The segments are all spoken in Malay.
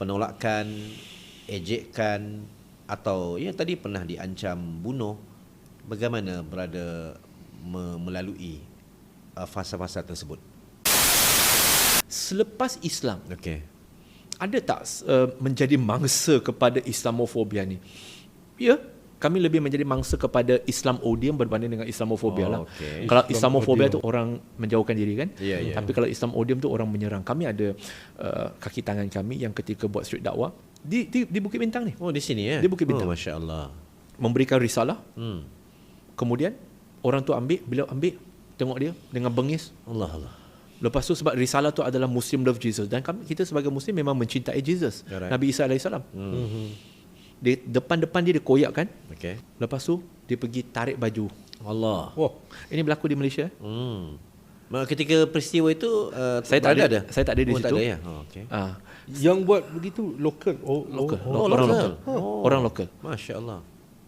penolakan, ejekan atau yang tadi pernah diancam bunuh, bagaimana berada me- melalui uh, fasa-fasa tersebut? Selepas Islam, Okey. ada tak uh, menjadi mangsa kepada Islamofobia ni? Ya, kami lebih menjadi mangsa kepada Islam odium berbanding dengan Islamofobia Oh, lah. okey. Kalau Islam Islamofobia tu orang menjauhkan diri kan? Ya, ya. Tapi kalau Islam odium tu orang menyerang. Kami ada uh, kaki tangan kami yang ketika buat street dakwah di di, di Bukit Bintang ni Oh, di sini ya? Di Bukit Bintang. Oh, Masya Allah. memberikan risalah. Hmm. Kemudian orang tu ambil, bila ambil tengok dia dengan bengis. Allah Allah. Lepas tu sebab risalah tu adalah Muslim love Jesus dan kami kita sebagai Muslim memang mencintai Jesus. Alright. Nabi Isa alaihissalam. Hmm. Dia depan-depan dia dia koyakkan. Okey. Lepas tu dia pergi tarik baju. Allah. Wah, Ini berlaku di Malaysia. Hmm. Ketika peristiwa itu uh, Saya tak berada ada- saya tak ada di oh, Tak situ. ada ya. Oh, okey. Ah, yang buat begitu lokal. Oh, lokal. Oh, Oh, orang lokal. lokal. Oh. Orang lokal. Masya Allah.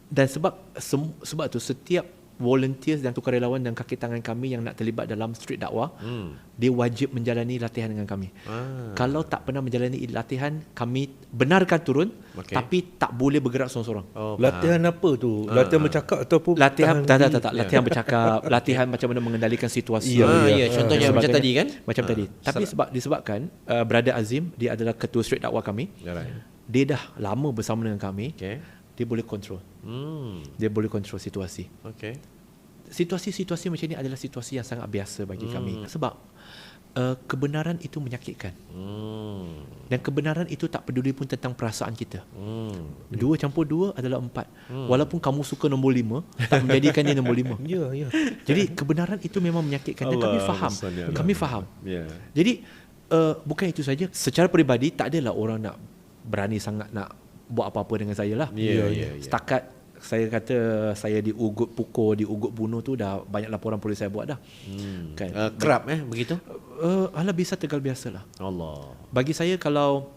Dan sebab sem- sebab tu setiap volunteers dan sukarelawan dan kaki tangan kami yang nak terlibat dalam street dakwah, Hmm. dia wajib menjalani latihan dengan kami. Ah. Kalau tak pernah menjalani latihan, kami benarkan turun Okey. tapi tak boleh bergerak seorang-seorang. Oh, Latihan apa tu? Latihan bercakap ataupun Latihan tak tak tak, tak. latihan bercakap, latihan macam mana mengendalikan situasi. Ya, ah, ya. ya, contohnya dan macam tadi kan? Macam Ah, tadi. Tapi sebab disebabkan uh, Brother Azim dia adalah ketua street dakwah kami. Alright. Dia dah lama bersama dengan kami. Okey. Dia boleh kontrol. Hmm. Dia boleh kontrol situasi. Okey. Situasi-situasi macam ni adalah situasi yang sangat biasa bagi Hmm. kami. Sebab uh, kebenaran itu menyakitkan. Hmm. Dan kebenaran itu tak peduli pun tentang perasaan kita. Hmm. Dua campur dua adalah empat. Walaupun kamu suka nombor lima, tak menjadikan dia nombor lima. Ya, ya. Jadi kebenaran itu memang menyakitkan dan kami Allah faham. salli ala Kami faham. Ya. Jadi uh, bukan itu saja. Secara peribadi tak adalah orang nak berani sangat nak buat apa-apa dengan saya lah. Ya, ya, ya. Setakat saya kata saya diugut pukul, diugut bunuh tu dah banyak laporan polis saya buat dah. Hmm. Kan. Uh, kerap eh begitu? Uh, alah bisa tegal biasa lah. Allah. Bagi saya kalau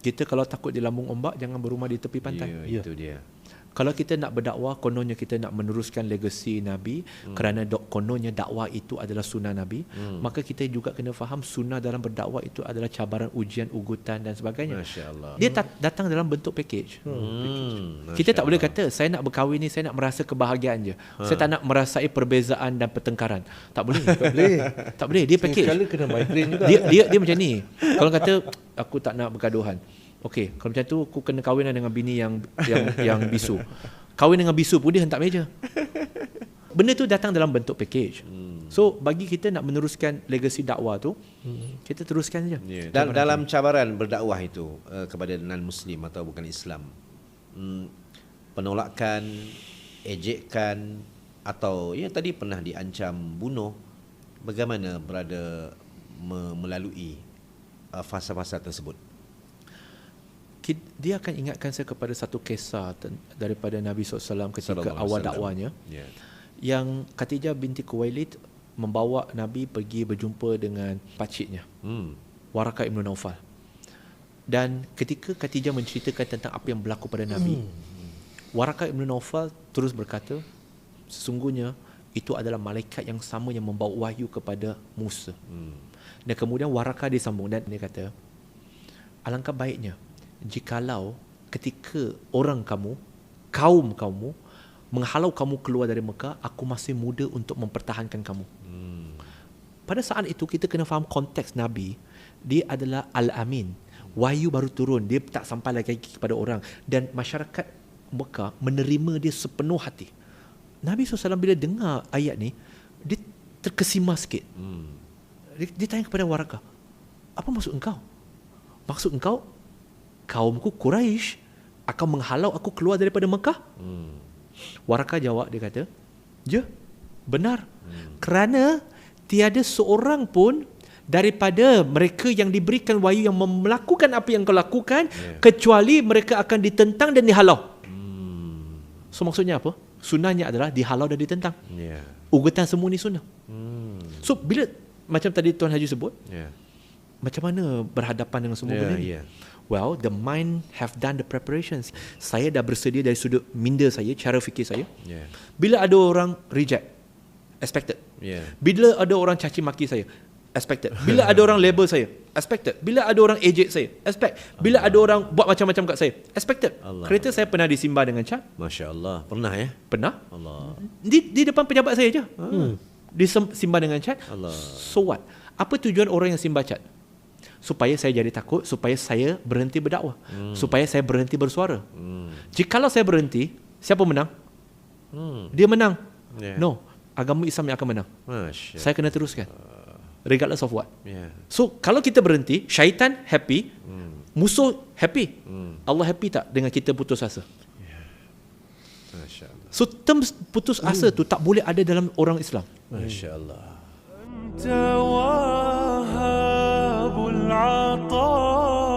kita kalau takut di lambung ombak jangan berumah di tepi pantai. Ya, itu dia. Kalau kita nak berdakwah kononnya kita nak meneruskan legasi Nabi hmm. kerana dok, kononnya dakwah itu adalah sunnah Nabi, hmm. maka kita juga kena faham sunnah dalam berdakwah itu adalah cabaran, ujian, ugutan dan sebagainya. Dia tak, datang dalam bentuk package. Hmm. Kita tak boleh kata saya nak berkahwin ni saya nak merasa kebahagiaan je. Saya tak nak merasai perbezaan dan pertengkaran. Tak boleh. tak boleh. tak boleh. Dia package. Sekali kena migraine juga. Dia dia dia macam ni. Kalau kata aku tak nak bergaduhan. Okey, kalau macam tu aku kena kahwin dengan bini yang yang yang bisu. Kahwin dengan bisu pun dia hentak meja. Benda tu datang dalam bentuk package. So bagi kita nak meneruskan legasi dakwah tu, kita teruskan saja. Ya. Dal- dalam cabaran berdakwah itu uh, kepada non muslim atau bukan Islam. Hmm, penolakan, ejekan atau yang tadi pernah diancam bunuh, bagaimana berada me- melalui uh, fasa-fasa tersebut? Dia akan ingatkan saya kepada satu kisah daripada Nabi SAW ketika awal dakwanya. Ya. Yang Khadijah binti Kuwailid membawa Nabi pergi berjumpa dengan pakciknya. Hmm. Waraka Ibn Naufal. Dan ketika Khadijah menceritakan tentang apa yang berlaku pada Nabi, Waraka Ibn Naufal terus berkata, sesungguhnya itu adalah malaikat yang sama yang membawa wahyu kepada Musa. Hmm. Dan kemudian Waraka dia sambung dan dia kata, alangkah baiknya jikalau ketika orang kamu, kaum kamu, menghalau kamu keluar dari Mekah, aku masih muda untuk mempertahankan kamu. Hmm. Pada saat itu kita kena faham konteks Nabi. Dia adalah Al-Amin. Wahyu baru turun. Dia tak sampai lagi kepada orang. Dan masyarakat Mekah menerima dia sepenuh hati. Nabi SAW bila dengar ayat ni, dia terkesima sikit. Hmm. Dia, dia tanya kepada Waraka, apa maksud engkau? Maksud engkau, kaumku Quraisy akan menghalau aku keluar daripada Mekah? Hmm. Waraka jawab dia kata, "Ya, benar. Kerana tiada seorang pun daripada mereka yang diberikan wahyu yang melakukan apa yang kau lakukan Ya. kecuali mereka akan ditentang dan dihalau." Hmm. So maksudnya apa? Sunnahnya adalah dihalau dan ditentang. Ya. Ugutan semua ni sunnah. Hmm. So bila macam tadi Tuan Haji sebut, Ya. Macam mana berhadapan dengan semua Ya, benda ni? ya. Well, the mind have done the preparations. Saya dah bersedia dari sudut minda saya, cara fikir saya. Ya. Bila ada orang reject, expected. Ya. Bila ada orang caci maki saya, expected. Bila ada orang label saya, expected. Bila ada orang ejek saya, expect. Bila ada orang buat macam-macam kat saya, expected. Allah. Kereta saya pernah disimbar dengan cat, Masya Allah. Pernah ya? pernah. Allah. Di, di depan pejabat saya je. Hmm. Disimbar dengan cat. Allah. So what? Apa tujuan orang yang simbar cat? supaya saya jadi takut supaya saya berhenti berdakwah hmm. supaya saya berhenti bersuara hmm. jika kalau saya berhenti siapa menang hmm. dia menang yeah. no agama Islam yang akan menang oh, saya kena teruskan regardless of what yeah. so kalau kita berhenti syaitan happy hmm. musuh happy hmm. Allah happy tak dengan kita putus asa yeah. so term putus asa hmm. tu tak boleh ada dalam orang Islam masyaallah hmm. العطايا العطاء.